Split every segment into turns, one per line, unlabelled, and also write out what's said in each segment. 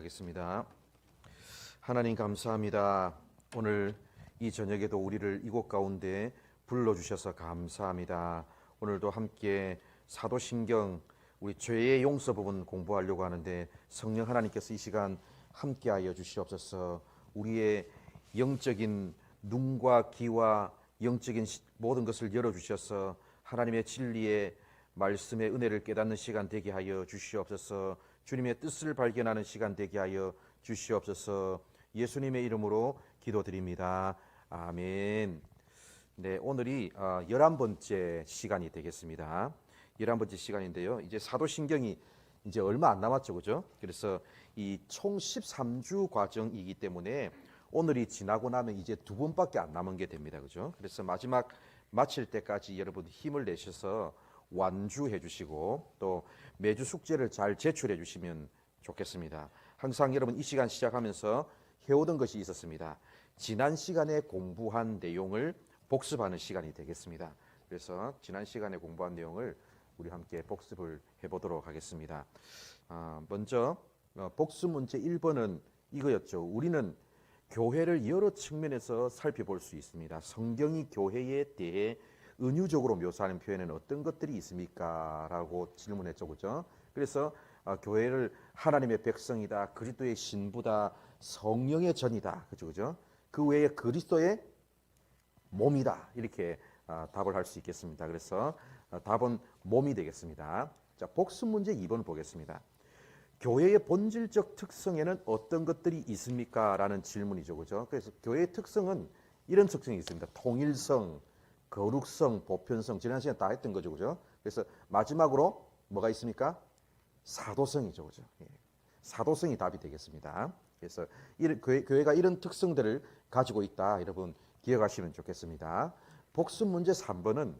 하겠습니다. 하나님 감사합니다. 오늘 이 저녁에도 우리를 이곳 가운데 불러 주셔서 감사합니다. 오늘도 함께 사도신경 우리 죄의 용서 부분 공부하려고 하는데 성령 하나님께서 이 시간 함께하여 주시옵소서. 우리의 영적인 눈과 귀와 영적인 시- 모든 것을 열어 주셔서 하나님의 진리의 말씀의 은혜를 깨닫는 시간 되게 하여 주시옵소서. 주님의 뜻을 발견하는 시간 되게 하여 주시옵소서. 예수님의 이름으로 기도드립니다. 아멘. 네, 오늘이 어, 11번째 시간이 되겠습니다. 11번째 시간인데요. 이제 사도신경이 이제 얼마 안 남았죠. 그죠? 그래서 이 총 13주 과정이기 때문에 오늘이 지나고 나면 이제 두 번밖에 안 남은 게 됩니다. 그죠? 그래서 마지막 마칠 때까지 여러분 힘을 내셔서 완주해 주시고 또 매주 숙제를 잘 제출해 주시면 좋겠습니다. 항상 여러분 이 시간 시작하면서 해오던 것이 있었습니다. 지난 시간에 공부한 내용을 복습하는 시간이 되겠습니다. 그래서 지난 시간에 공부한 내용을 우리 함께 복습을 해보도록 하겠습니다. 아, 먼저 어, 복습 문제 1번은 이거였죠. 우리는 교회를 여러 측면에서 살펴볼 수 있습니다. 성경이 교회에 대해 은유적으로 묘사하는 표현에는 어떤 것들이 있습니까? 라고 질문했죠. 그죠? 그래서 아, 교회를 하나님의 백성이다, 그리스도의 신부다, 성령의 전이다. 그죠? 그죠? 그 외에 그리스도의 몸이다. 이렇게 아, 답을 할 수 있겠습니다. 그래서 아, 답은 몸이 되겠습니다. 자, 복습 문제 2번 보겠습니다. 교회의 본질적 특성에는 어떤 것들이 있습니까? 라는 질문이죠. 그죠? 그래서 교회의 특성은 이런 특성이 있습니다. 통일성, 거룩성, 보편성. 지난 시간에 다 했던 거죠. 그죠? 그래서 마지막으로 뭐가 있습니까? 사도성이죠. 그죠? 예. 사도성이 답이 되겠습니다. 그래서 이런, 교회, 교회 가 이런 특성들을 가지고 있다. 여러분 기억하시면 좋겠습니다. 복습 문제 3번은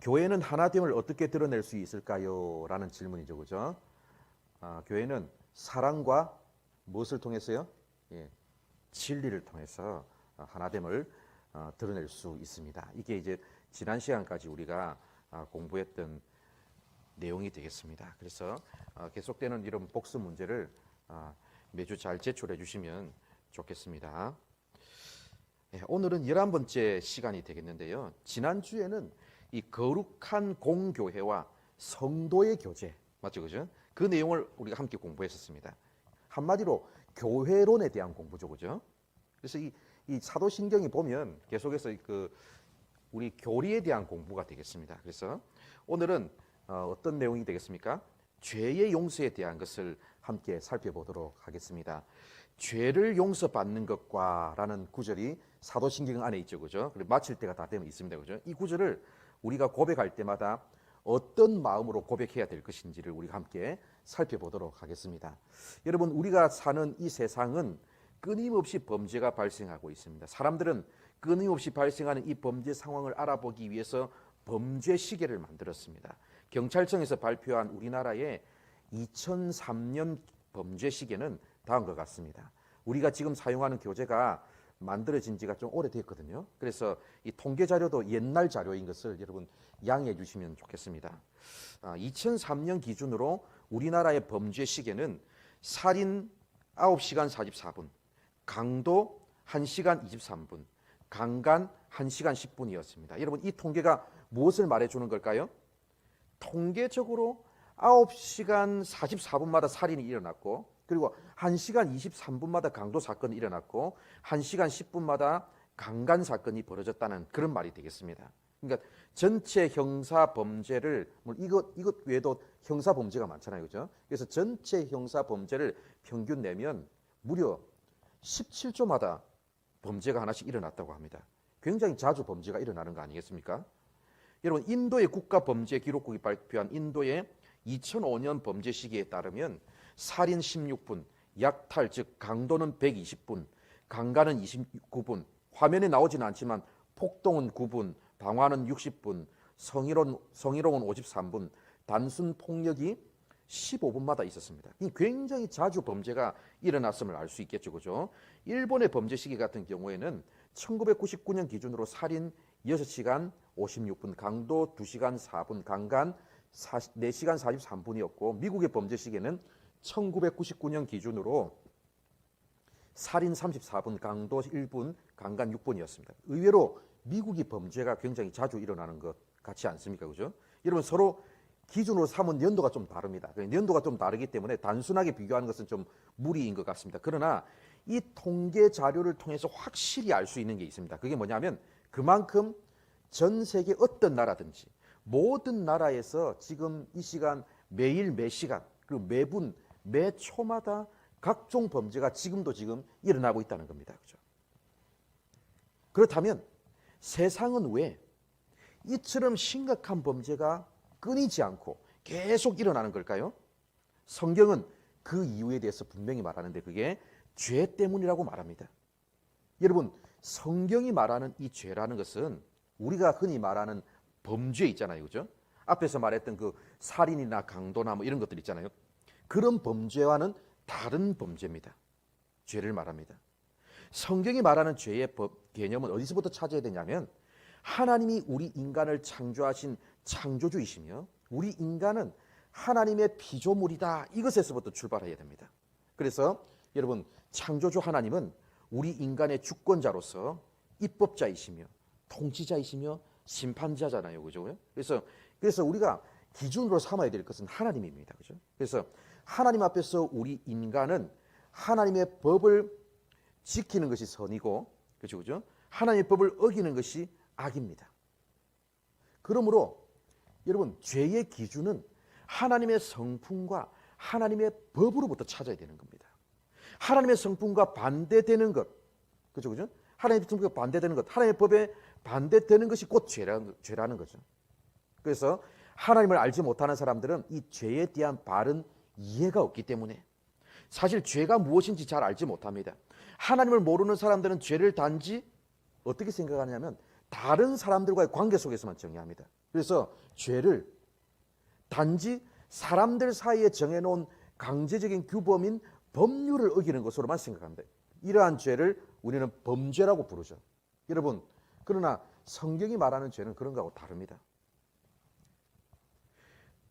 교회는 하나됨을 어떻게 드러낼 수 있을까요? 라는 질문이죠. 그죠? 아, 교회는 사랑과 무엇을 통해서요? 예, 진리를 통해서 어, 하나됨을 어, 드러낼 수 있습니다. 이게 이제 지난 시간까지 우리가 아, 공부했던 내용이 되겠습니다. 그래서 어, 계속되는 이런 복습 문제를 아, 매주 잘 제출해 주시면 좋겠습니다. 예, 오늘은 11번째 시간이 되겠는데요. 지난주에는 이 거룩한 공교회와 성도의 교제, 맞죠? 그죠? 그 내용을 우리가 함께 공부했었습니다. 한마디로 교회론에 대한 공부죠. 그죠? 그래서 이, 이 사도신경이 보면 계속해서 그 우리 교리에 대한 공부가 되겠습니다. 그래서 오늘은 어, 어떤 내용이 되겠습니까? 죄의 용서에 대한 것을 함께 살펴보도록 하겠습니다. 죄를 용서받는 것과라는 구절이 사도신경 안에 있죠, 그죠? 그리고 마칠 때가 다 되면 있습니다, 그죠? 이 구절을 우리가 고백할 때마다 어떤 마음으로 고백해야 될 것인지를 우리가 함께 살펴보도록 하겠습니다. 여러분, 우리가 사는 이 세상은 끊임없이 범죄가 발생하고 있습니다. 사람들은 끊임없이 발생하는 이 범죄 상황을 알아보기 위해서 범죄 시계를 만들었습니다. 경찰청에서 발표한 우리나라의 2003년 범죄 시계는 다음과 같습니다. 우리가 지금 사용하는 교재가 만들어진 지가 좀 오래됐거든요. 그래서 이 통계 자료도 옛날 자료인 것을 여러분 양해해 주시면 좋겠습니다. 아, 2003년 기준으로 우리나라의 범죄 시계는 살인 9시간 44분, 강도 1시간 23분, 강간 1시간 10분이었습니다. 여러분 이 통계가 무엇을 말해주는 걸까요? 통계적으로 9시간 44분마다 살인이 일어났고 그리고 1시간 23분마다 강도 사건이 일어났고 1시간 10분마다 강간 사건이 벌어졌다는 그런 말이 되겠습니다. 그러니까 전체 형사 범죄를 뭐 이것 이것 외에도 형사 범죄가 많잖아요. 그죠? 그래서 전체 형사 범죄를 평균 내면 무려 17조마다 범죄가 하나씩 일어났다고 합니다. 굉장히 자주 범죄가 일어나는 거 아니겠습니까? 여러분 인도의 국가 범죄 기록국이 발표한 인도의 2005년 범죄 시기에 따르면 살인 16분, 약탈 즉 강도는 120분, 강간은 29분, 화면에 나오지는 않지만 폭동은 9분, 방화는 60분, 성희롱, 성희롱은 53분, 단순 폭력이 15분마다 있었습니다. 이 굉장히 자주 범죄가 일어났음을 알 수 있겠죠, 그죠? 일본의 범죄 시기 같은 경우에는 1999년 기준으로 살인 6시간 56분, 강도 2시간 4분, 강간 4, 4시간 43분이었고 미국의 범죄 시기는 1999년 기준으로 살인 34분, 강도 1분, 강간 6분이었습니다. 의외로 미국이 범죄가 굉장히 자주 일어나는 것 같지 않습니까? 그죠? 여러분 서로 기준으로 삼은 연도가 좀 다릅니다. 그 연도가 좀 다르기 때문에 단순하게 비교하는 것은 좀 무리인 것 같습니다. 그러나 이 통계 자료를 통해서 확실히 알 수 있는 게 있습니다. 그게 뭐냐면 그만큼 전 세계 어떤 나라든지 모든 나라에서 지금 이 시간 매일 매 시간 그리고 매분 매 초마다 각종 범죄가 지금도 지금 일어나고 있다는 겁니다. 그죠? 그렇다면 세상은 왜 이처럼 심각한 범죄가 끊이지 않고 계속 일어나는 걸까요? 성경은 그 이유에 대해서 분명히 말하는데 그게 죄 때문이라고 말합니다. 여러분, 성경이 말하는 이 죄라는 것은 우리가 흔히 말하는 범죄 있잖아요. 그죠? 앞에서 말했던 그 살인이나 강도나 뭐 이런 것들 있잖아요. 그런 범죄와는 다른 범죄입니다. 죄를 말합니다. 성경이 말하는 죄의 법, 개념은 어디서부터 찾아야 되냐면 하나님이 우리 인간을 창조하신 창조주이시며 우리 인간은 하나님의 피조물이다. 이것에서부터 출발해야 됩니다. 그래서 여러분 창조주 하나님은 우리 인간의 주권자로서 입법자이시며 통치자이시며 심판자잖아요. 그죠? 그래서 그래서 우리가 기준으로 삼아야 될 것은 하나님입니다. 그죠? 그래서 하나님 앞에서 우리 인간은 하나님의 법을 지키는 것이 선이고 그죠? 그죠? 하나님의 법을 어기는 것이 악입니다. 그러므로 여러분 죄의 기준은 하나님의 성품과 하나님의 법으로부터 찾아야 되는 겁니다. 하나님의 성품과 반대되는 것, 그죠, 그죠? 하나님의 성품과 반대되는 것, 하나님의 법에 반대되는 것이 곧 죄라는, 죄라는 거죠. 그래서 하나님을 알지 못하는 사람들은 이 죄에 대한 바른 이해가 없기 때문에 사실 죄가 무엇인지 잘 알지 못합니다. 하나님을 모르는 사람들은 죄를 단지 어떻게 생각하냐면 다른 사람들과의 관계 속에서만 정의합니다. 그래서 죄를 단지 사람들 사이에 정해놓은 강제적인 규범인 법률을 어기는 것으로만 생각합니다. 이러한 죄를 우리는 범죄라고 부르죠. 여러분, 그러나 성경이 말하는 죄는 그런 거하고 다릅니다.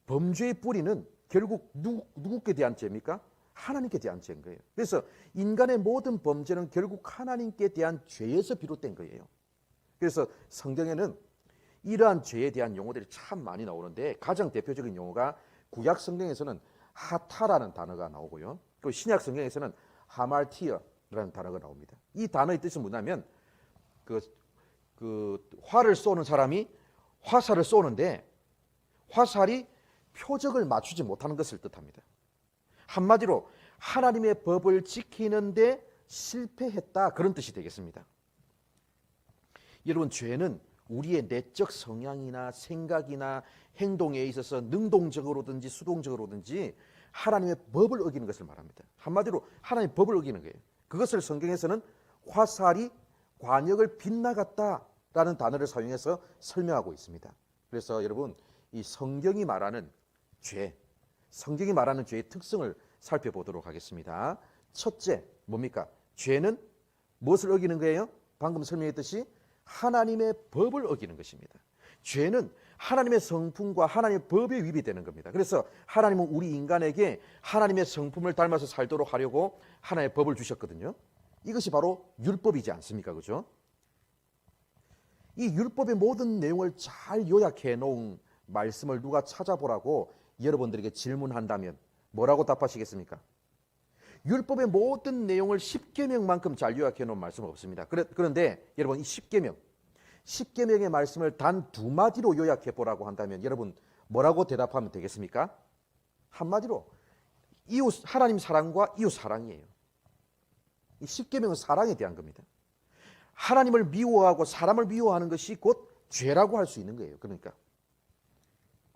범죄의 뿌리는 결국 누구, 누구께 대한 죄입니까? 하나님께 대한 죄인 거예요. 그래서 인간의 모든 범죄는 결국 하나님께 대한 죄에서 비롯된 거예요. 그래서 성경에는 이러한 죄에 대한 용어들이 참 많이 나오는데 가장 대표적인 용어가 구약 성경에서는 하타라는 단어가 나오고요. 그 신약 성경에서는 하말티어라는 단어가 나옵니다. 이 단어의 뜻은 뭐냐면 그, 그 화를 쏘는 사람이 화살을 쏘는데 화살이 표적을 맞추지 못하는 것을 뜻합니다. 한마디로 하나님의 법을 지키는데 실패했다 그런 뜻이 되겠습니다. 여러분 죄는 우리의 내적 성향이나 생각이나 행동에 있어서 능동적으로든지 수동적으로든지 하나님의 법을 어기는 것을 말합니다. 한마디로 하나님의 법을 어기는 거예요. 그것을 성경에서는 화살이 관역을 빗나갔다라는 단어를 사용해서 설명하고 있습니다. 그래서 여러분 이 성경이 말하는 죄, 성경이 말하는 죄의 특성을 살펴보도록 하겠습니다. 첫째 뭡니까? 죄는 무엇을 어기는 거예요? 방금 설명했듯이 하나님의 법을 어기는 것입니다. 죄는 하나님의 성품과 하나님의 법에 위배되는 겁니다. 그래서 하나님은 우리 인간에게 하나님의 성품을 닮아서 살도록 하려고 하나님의 법을 주셨거든요. 이것이 바로 율법이지 않습니까? 그죠? 이 율법의 모든 내용을 잘 요약해 놓은 말씀을 누가 찾아보라고 여러분들에게 질문한다면 뭐라고 답하시겠습니까? 율법의 모든 내용을 10계명만큼 잘 요약해 놓은 말씀은 없습니다. 그런데 여러분 이 10계명 10계명의 말씀을 단 두 마디로 요약해 보라고 한다면 여러분 뭐라고 대답하면 되겠습니까? 한마디로 이웃 하나님 사랑과 이웃 사랑이에요. 이 10계명은 사랑에 대한 겁니다. 하나님을 미워하고 사람을 미워하는 것이 곧 죄라고 할 수 있는 거예요. 그러니까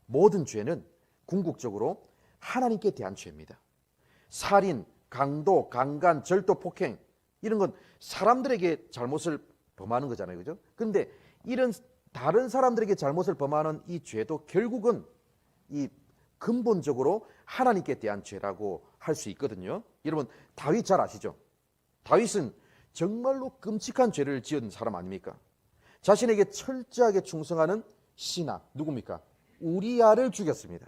모든 죄는 궁극적으로 하나님께 대한 죄입니다. 살인, 강도, 강간, 절도, 폭행 이런 건 사람들에게 잘못을 범하는 거잖아요. 그죠? 그런데 이런 다른 사람들에게 잘못을 범하는 이 죄도 결국은 이 근본적으로 하나님께 대한 죄라고 할 수 있거든요. 여러분 다윗 잘 아시죠? 다윗은 정말로 끔찍한 죄를 지은 사람 아닙니까? 자신에게 철저하게 충성하는 신하 누굽니까? 우리아를 죽였습니다.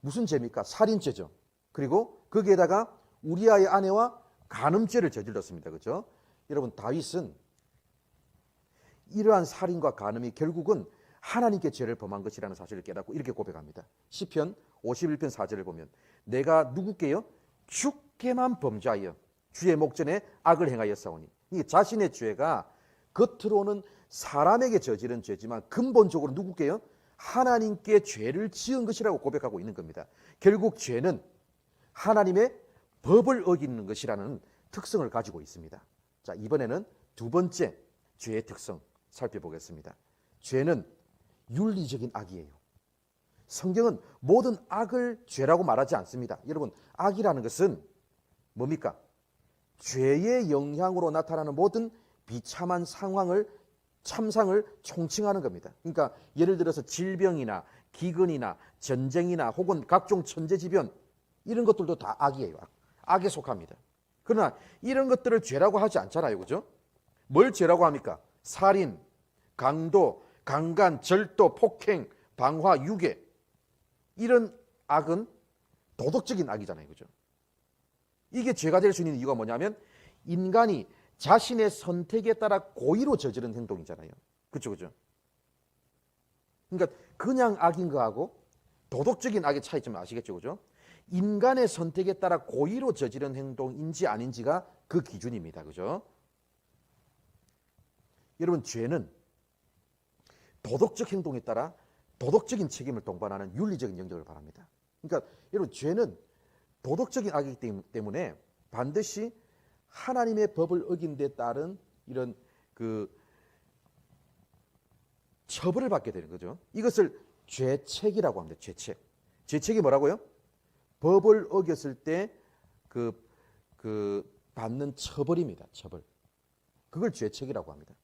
무슨 죄입니까? 살인죄죠. 그리고 거기에다가 우리아의 아내와 간음죄를 저질렀습니다. 그렇죠? 여러분 다윗은 이러한 살인과 간음이 결국은 하나님께 죄를 범한 것이라는 사실을 깨닫고 이렇게 고백합니다. 시편 51편 4절을 보면 내가 누구께요? 주께만 범죄하여 주의 목전에 악을 행하였사오니 이 자신의 죄가 겉으로는 사람에게 저지른 죄지만 근본적으로 누구께요? 하나님께 죄를 지은 것이라고 고백하고 있는 겁니다. 결국 죄는 하나님의 법을 어기는 것이라는 특성을 가지고 있습니다. 자, 이번에는 두 번째 죄의 특성 살펴보겠습니다. 죄는 윤리적인 악이에요. 성경은 모든 악을 죄라고 말하지 않습니다. 여러분, 악이라는 것은 뭡니까? 죄의 영향으로 나타나는 모든 비참한 상황을 참상을 총칭하는 겁니다. 그러니까 예를 들어서 질병이나 기근이나 전쟁이나 혹은 각종 천재지변 이런 것들도 다 악이에요. 악. 악에 속합니다. 그러나 이런 것들을 죄라고 하지 않잖아요. 그죠? 뭘 죄라고 합니까? 살인, 강도, 강간, 절도, 폭행, 방화, 유괴 이런 악은 도덕적인 악이잖아요. 그죠? 이게 죄가 될 수 있는 이유가 뭐냐면 인간이 자신의 선택에 따라 고의로 저지른 행동이잖아요. 그렇죠, 그죠? 그러니까 그냥 악인 거하고 도덕적인 악의 차이점 아시겠죠, 그죠? 인간의 선택에 따라 고의로 저지른 행동인지 아닌지가 그 기준입니다, 그죠? 여러분 죄는 도덕적 행동에 따라 도덕적인 책임을 동반하는 윤리적인 영역을 바랍니다. 그러니까 여러분 죄는 도덕적인 악이기 때문에 반드시 하나님의 법을 어긴 데 따른 이런 그 처벌을 받게 되는 거죠. 이것을 죄책이라고 합니다. 죄책. 죄책이 뭐라고요? 법을 어겼을 때그 그 받는 처벌입니다. 처벌. 그걸 죄책이라고 합니다.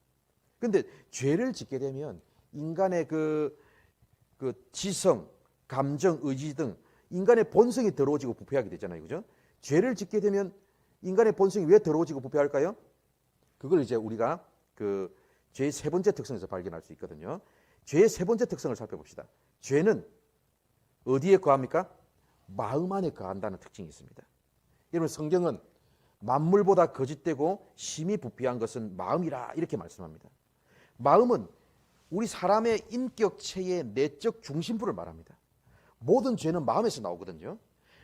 근데 죄를 짓게 되면 인간의 그, 그 지성, 감정, 의지 등 인간의 본성이 더러워지고 부패하게 되잖아요. 그죠? 죄를 짓게 되면 인간의 본성이 왜 더러워지고 부패할까요? 그걸 이제 우리가 그 죄의 세 번째 특성에서 발견할 수 있거든요. 죄의 세 번째 특성을 살펴봅시다. 죄는 어디에 거합니까? 마음 안에 거한다는 특징이 있습니다. 여러분 성경은 만물보다 거짓되고 심히 부패한 것은 마음이라 이렇게 말씀합니다. 마음은 우리 사람의 인격체의 내적 중심부를 말합니다. 모든 죄는 마음에서 나오거든요.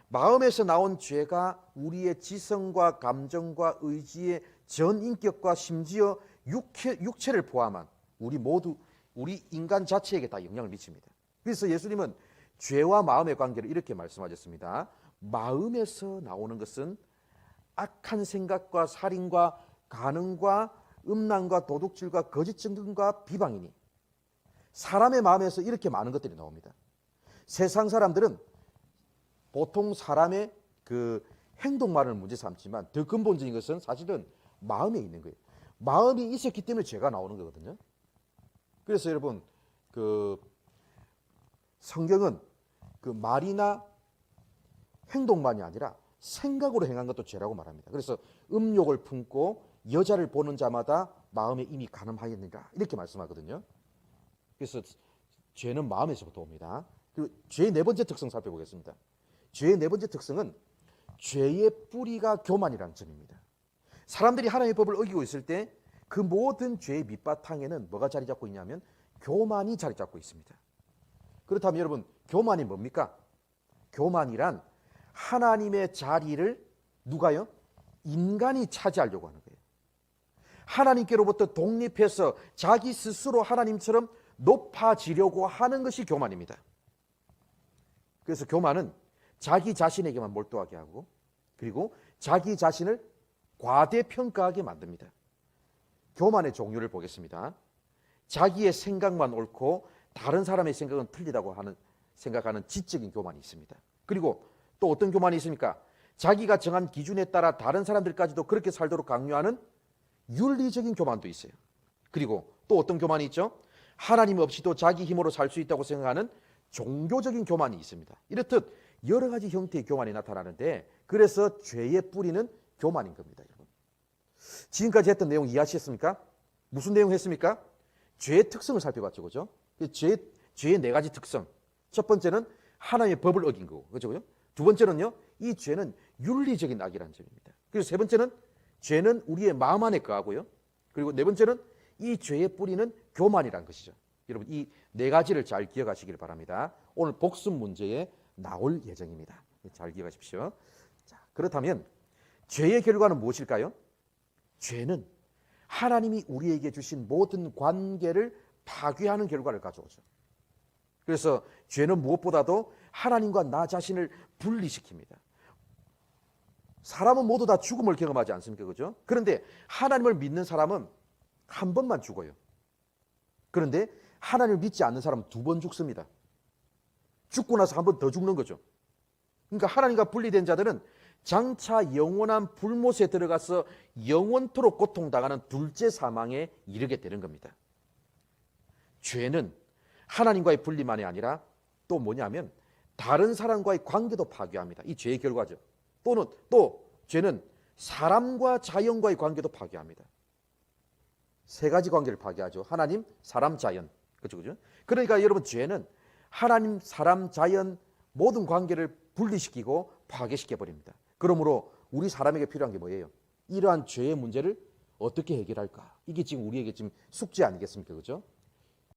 마음에서 나온 죄가 우리의 지성과 감정과 의지의 전 인격과 심지어 육체, 육체를 포함한 우리 모두 우리 인간 자체에게 다 영향을 미칩니다. 그래서 예수님은 죄와 마음의 관계를 이렇게 말씀하셨습니다. 마음에서 나오는 것은 악한 생각과 살인과 간음과 음란과 도둑질과 거짓 증언과 비방이니 사람의 마음에서 이렇게 많은 것들이 나옵니다. 세상 사람들은 보통 사람의 그 행동만을 문제 삼지만 더 근본적인 것은 사실은 마음에 있는 거예요. 마음이 있었기 때문에 죄가 나오는 거거든요. 그래서 여러분 그 성경은 그 말이나 행동만이 아니라 생각으로 행한 것도 죄라고 말합니다. 그래서 음욕을 품고 여자를 보는 자마다 마음에 이미 가늠하였느니라 이렇게 말씀하거든요. 그래서 죄는 마음에서부터 옵니다. 그리고 죄의 네 번째 특성 살펴보겠습니다. 죄의 네 번째 특성은 죄의 뿌리가 교만이라는 점입니다. 사람들이 하나님의 법을 어기고 있을 때 그 모든 죄의 밑바탕에는 뭐가 자리 잡고 있냐면 교만이 자리 잡고 있습니다. 그렇다면 여러분 교만이 뭡니까? 교만이란 하나님의 자리를 누가요? 인간이 차지하려고 하는 거예요. 하나님께로부터 독립해서 자기 스스로 하나님처럼 높아지려고 하는 것이 교만입니다. 그래서 교만은 자기 자신에게만 몰두하게 하고 그리고 자기 자신을 과대평가하게 만듭니다. 교만의 종류를 보겠습니다. 자기의 생각만 옳고 다른 사람의 생각은 틀리다고 하는 생각하는 지적인 교만이 있습니다. 그리고 또 어떤 교만이 있습니까? 자기가 정한 기준에 따라 다른 사람들까지도 그렇게 살도록 강요하는 윤리적인 교만도 있어요. 그리고 또 어떤 교만이 있죠? 하나님 없이도 자기 힘으로 살 수 있다고 생각하는 종교적인 교만이 있습니다. 이렇듯 여러 가지 형태의 교만이 나타나는데 그래서 죄의 뿌리는 교만인 겁니다, 여러분. 지금까지 했던 내용 이해하셨습니까? 무슨 내용 했습니까? 죄의 특성을 살펴봤죠, 그죠? 죄, 죄의 네 가지 특성. 첫 번째는 하나님의 법을 어긴 거고, 그죠? 그죠? 두 번째는요, 이 죄는 윤리적인 악이라는 점입니다. 그리고 세 번째는 죄는 우리의 마음 안에 거하고요. 그리고 네 번째는 이 죄의 뿌리는 교만이라는 것이죠. 여러분 이 네 가지를 잘 기억하시길 바랍니다. 오늘 복습 문제에 나올 예정입니다. 잘 기억하십시오. 자, 그렇다면 죄의 결과는 무엇일까요? 죄는 하나님이 우리에게 주신 모든 관계를 파괴하는 결과를 가져오죠. 그래서 죄는 무엇보다도 하나님과 나 자신을 분리시킵니다. 사람은 모두 다 죽음을 경험하지 않습니까? 그죠? 그런데 하나님을 믿는 사람은 한 번만 죽어요. 그런데 하나님을 믿지 않는 사람은 두 번 죽습니다. 죽고 나서 한 번 더 죽는 거죠. 그러니까 하나님과 분리된 자들은 장차 영원한 불못에 들어가서 영원토록 고통당하는 둘째 사망에 이르게 되는 겁니다. 죄는 하나님과의 분리만이 아니라 또 뭐냐면 다른 사람과의 관계도 파괴합니다. 이 죄의 결과죠. 또는 또 죄는 사람과 자연과의 관계도 파괴합니다. 세 가지 관계를 파괴하죠. 하나님, 사람, 자연. 그렇죠, 그죠? 그러니까 여러분 죄는 하나님, 사람, 자연 모든 관계를 분리시키고 파괴시켜 버립니다. 그러므로 우리 사람에게 필요한 게 뭐예요? 이러한 죄의 문제를 어떻게 해결할까? 이게 지금 우리에게 지금 숙제 아니겠습니까? 그죠?